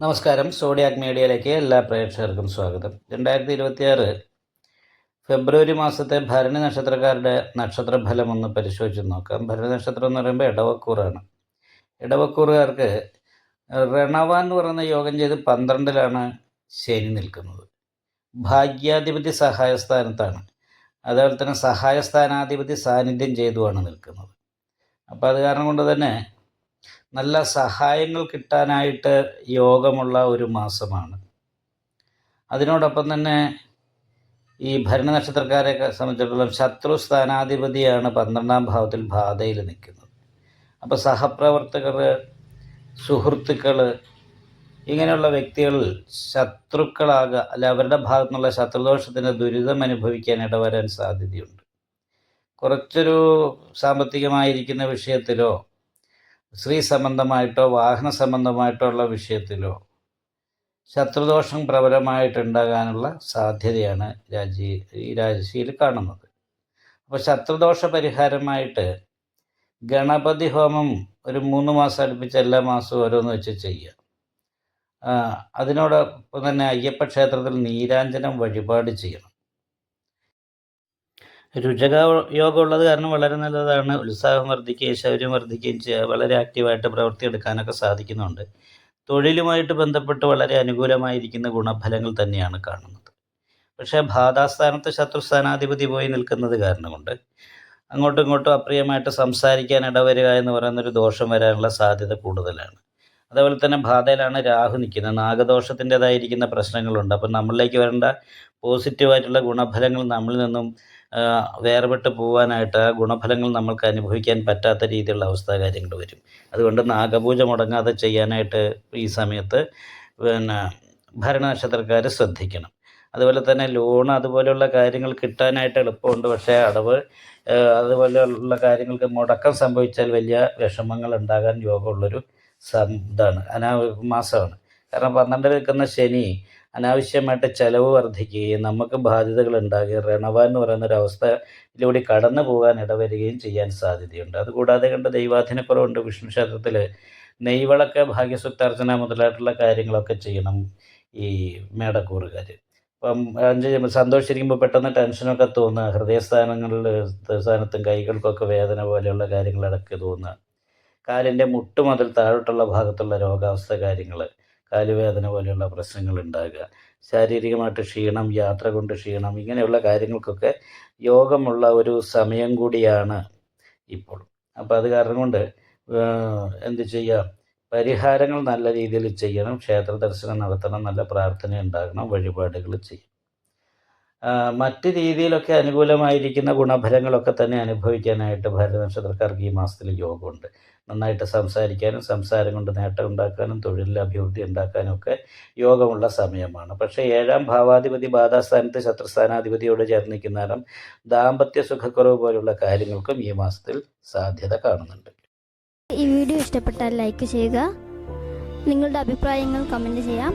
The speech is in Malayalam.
നമസ്കാരം. സോഡിയാക് മീഡിയയിലേക്ക് എല്ലാ പ്രേക്ഷകർക്കും സ്വാഗതം. രണ്ടായിരത്തി ഇരുപത്തിയാറ് ഫെബ്രുവരി മാസത്തെ ഭരണി നക്ഷത്രക്കാരുടെ നക്ഷത്രഫലം ഒന്ന് പരിശോധിച്ച് നോക്കാം. ഭരണി നക്ഷത്രം എന്ന് പറയുമ്പോൾ ഇടവക്കൂറാണ് ഇടവക്കൂറുകാർക്ക് രണവ എന്ന് പറയുന്ന യോഗം ചെയ്ത് പന്ത്രണ്ടിലാണ് ശനി നിൽക്കുന്നത്. ഭാഗ്യാധിപതി സഹായസ്ഥാനത്താണ്. അതുപോലെ തന്നെ സഹായസ്ഥാനാധിപതി സാന്നിധ്യം ചെയ്തുമാണ് നിൽക്കുന്നത്. അപ്പോൾ അത് കാരണം കൊണ്ട് തന്നെ നല്ല സഹായങ്ങൾ കിട്ടാനായിട്ട് യോഗമുള്ള ഒരു മാസമാണ്. അതിനോടൊപ്പം തന്നെ ഈ ഭരണ നക്ഷത്രക്കാരെ സംബന്ധിച്ചിടത്തോളം ശത്രു സ്ഥാനാധിപതിയാണ് പന്ത്രണ്ടാം ഭാവത്തിൽ ബാധയിൽ നിൽക്കുന്നത്. അപ്പോൾ സഹപ്രവർത്തകർ സുഹൃത്തുക്കൾ ഇങ്ങനെയുള്ള വ്യക്തികൾ ശത്രുക്കളാകുക അല്ല അവരുടെ ഭാഗത്തു നിന്നുള്ള ശത്രുദോഷത്തിന്റെ ദുരിതം അനുഭവിക്കാൻ ഇടവരാൻ സാധ്യതയുണ്ട്. കുറച്ചൊരു സാമ്പത്തികമായിരിക്കുന്ന വിഷയത്തിലോ സ്ത്രീ സംബന്ധമായിട്ടോ വാഹന സംബന്ധമായിട്ടോ ഉള്ള വിഷയത്തിലോ ശത്രുദോഷം പ്രബലമായിട്ടുണ്ടാകാനുള്ള സാധ്യതയാണ് രാജി ഈ രാശിയിൽ കാണുന്നത്. അപ്പോൾ ശത്രുദോഷ പരിഹാരമായിട്ട് ഗണപതി ഹോമം ഒരു മൂന്ന് മാസം അടുപ്പിച്ച് എല്ലാ മാസവും ഓരോന്ന് വെച്ച് ചെയ്യുക. അതിനോടൊപ്പം തന്നെ അയ്യപ്പ ക്ഷേത്രത്തിൽ നീരാഞ്ജനം വഴിപാട് ചെയ്യണം. രുചക യോഗം ഉള്ളത് കാരണം വളരെ നല്ലതാണ്. ഉത്സാഹം വർദ്ധിക്കുകയും ശൗര്യം വർദ്ധിക്കുകയും ചെയ്യുക. വളരെ ആക്റ്റീവായിട്ട് പ്രവർത്തിയെടുക്കാനൊക്കെ സാധിക്കുന്നുണ്ട്. തൊഴിലുമായിട്ട് ബന്ധപ്പെട്ട് വളരെ അനുകൂലമായിരിക്കുന്ന ഗുണഫലങ്ങൾ തന്നെയാണ് കാണുന്നത്. പക്ഷേ ബാധാസ്ഥാനത്ത് ശത്രുസ്ഥാനാധിപതി പോയി നിൽക്കുന്നത് കാരണം കൊണ്ട് അങ്ങോട്ടും ഇങ്ങോട്ടും അപ്രിയമായിട്ട് സംസാരിക്കാൻ ഇടവരിക എന്ന് പറയുന്നൊരു ദോഷം വരാനുള്ള സാധ്യത കൂടുതലാണ്. അതേപോലെ തന്നെ ബാധയിലാണ് രാഹു നിൽക്കുന്നത്. നാഗദോഷത്തിന്റെതായിരിക്കുന്ന പ്രശ്നങ്ങളുണ്ട്. അപ്പം നമ്മളിലേക്ക് വരേണ്ട പോസിറ്റീവായിട്ടുള്ള ഗുണഫലങ്ങൾ നമ്മളിൽ നിന്നും വേർപെട്ട് പോകാനായിട്ട് ഗുണഫലങ്ങൾ നമ്മൾക്ക് അനുഭവിക്കാൻ പറ്റാത്ത രീതിയിലുള്ള അവസ്ഥ കാര്യങ്ങൾ വരും. അതുകൊണ്ട് നാഗപൂജ മുടങ്ങാതെ ചെയ്യാനായിട്ട് ഈ സമയത്ത് പിന്നെ ഭരണനക്ഷത്രക്കാർ ശ്രദ്ധിക്കണം. അതുപോലെ തന്നെ ലോൺ അതുപോലെയുള്ള കാര്യങ്ങൾ കിട്ടാനായിട്ട് എളുപ്പമുണ്ട്. പക്ഷേ അടവ് അതുപോലെയുള്ള കാര്യങ്ങൾക്ക് മുടക്കം സംഭവിച്ചാൽ വലിയ വിഷമങ്ങൾ ഉണ്ടാകാൻ യോഗമുള്ളൊരു ഇതാണ് അനാ മാസമാണ്. കാരണം പന്ത്രണ്ടിൽ നിൽക്കുന്ന ശനി അനാവശ്യമായിട്ട് ചെലവ് വർദ്ധിക്കുകയും നമുക്ക് ബാധ്യതകൾ ഉണ്ടാകുകയും രണവ എന്ന് പറയുന്ന ഒരു അവസ്ഥയിലൂടെ കടന്നു പോകാൻ ഇടവരികയും ചെയ്യാൻ സാധ്യതയുണ്ട്. അതുകൂടാതെ കണ്ട് ദൈവാധീനക്കുറവുണ്ട്. വിഷ്ണു ക്ഷേത്രത്തിൽ നെയ്വിളക്ക് ഭാഗ്യസ്വത്താർച്ചന മുതലായിട്ടുള്ള കാര്യങ്ങളൊക്കെ ചെയ്യണം ഈ മേടക്കൂറുകാർ അപ്പം അഞ്ച് സന്തോഷിച്ചിരിക്കുമ്പോൾ പെട്ടെന്ന് ടെൻഷനൊക്കെ തോന്നുക ഹൃദയസ്ഥാനങ്ങളിൽ സ്ഥാനത്തും കൈകൾക്കൊക്കെ വേദന പോലെയുള്ള കാര്യങ്ങളിടയ്ക്ക് തോന്നുക. കാലിന്റെ മുട്ട് മുതൽ താഴോട്ടുള്ള ഭാഗത്തുള്ള രോഗാവസ്ഥ കാര്യങ്ങൾ കാലുവേദന പോലെയുള്ള പ്രശ്നങ്ങൾ ഉണ്ടാകുക ശാരീരികമായിട്ട് ക്ഷീണം യാത്ര കൊണ്ട് ക്ഷീണം ഇങ്ങനെയുള്ള കാര്യങ്ങൾക്കൊക്കെ യോഗമുള്ള ഒരു സമയം കൂടിയാണ് ഇപ്പോൾ. അപ്പോൾ അത് കാരണം കൊണ്ട് എന്ത് ചെയ്യാം? പരിഹാരങ്ങൾ നല്ല രീതിയിൽ ചെയ്യണം ക്ഷേത്ര ദർശനം നടത്തണം നല്ല പ്രാർത്ഥന ഉണ്ടാകണം വഴിപാടുകൾ ചെയ്യും ആ, മറ്റ് രീതിയിലൊക്കെ അനുകൂലമായിരിക്കുന്ന ഗുണഫലങ്ങളൊക്കെ തന്നെ അനുഭവിക്കാനായിട്ട് ഭാരതനക്ഷത്രക്കാർക്ക് ഈ മാസത്തിൽ യോഗമുണ്ട്. നന്നായിട്ട് സംസാരിക്കാനും സംസാരം കൊണ്ട് നേട്ടം ഉണ്ടാക്കാനും തൊഴിലിൽ അഭിവൃദ്ധി ഉണ്ടാക്കാനും ഒക്കെ യോഗമുള്ള സമയമാണ്. പക്ഷേ ഏഴാം ഭാവാധിപതി ബാധാസ്ഥാനത്ത് ശത്രുസ്ഥാനാധിപതിയോട് ചേർന്ന് നിൽക്കുന്നാലും ദാമ്പത്യ സുഖക്കുറവ് പോലുള്ള കാര്യങ്ങൾക്കും ഈ മാസത്തിൽ സാധ്യത കാണുന്നുണ്ട്. ഈ വീഡിയോ ഇഷ്ടപ്പെട്ടാൽ ലൈക്ക് ചെയ്യുക. നിങ്ങളുടെ അഭിപ്രായങ്ങൾ കമന്റ് ചെയ്യാം.